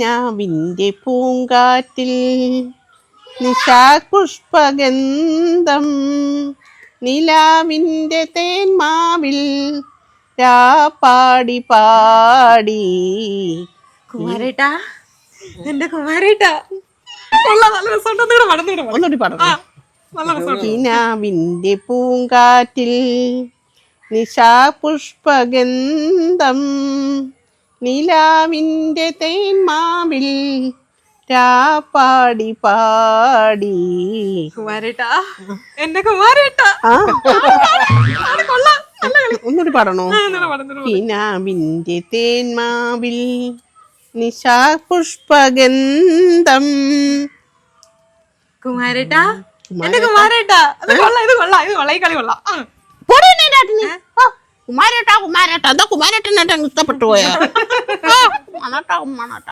ഞാവിന്റെ പൂങ്കാറ്റിൽ നിശാപുഷ്പഗന്ധം നിലാവിന്റെ തേന്മാവിൽ രാപ്പാടി പാടി. കുമാരേട്ടാ എന്റെ കുമാരേട്ടാ. പാടും പാടും. കിനാവിന്റെ പൂങ്കാറ്റിൽ നിശാപുഷ്പഗന്ധം നിലാവിന്റെ തേന്മാവിൽ പാടി പാടി. കുമാരേട്ടാ എന്റെ കുമാരേട്ടാ. ഒന്നുകൂടി പാടണോ. കിനാവിന്റെ തേന്മാവിൽ നിശാപുഷ്പഗന്ധം. കുമാരേട്ടാ എന്റെ കുമാരേട്ടാ. ഇത് കൊള്ളാം ഇത് കൊള്ളാം ഇത് കൊള്ളാം ഈ കളി കൊള്ളാം. കുമാരേട്ടാ കുമാരേട്ടാ. എന്താ കുമാരേട്ടനായിട്ട് ഇഷ്ടപ്പെട്ടു പോയാ? കുമാരേട്ടാ കുമാരേട്ടാ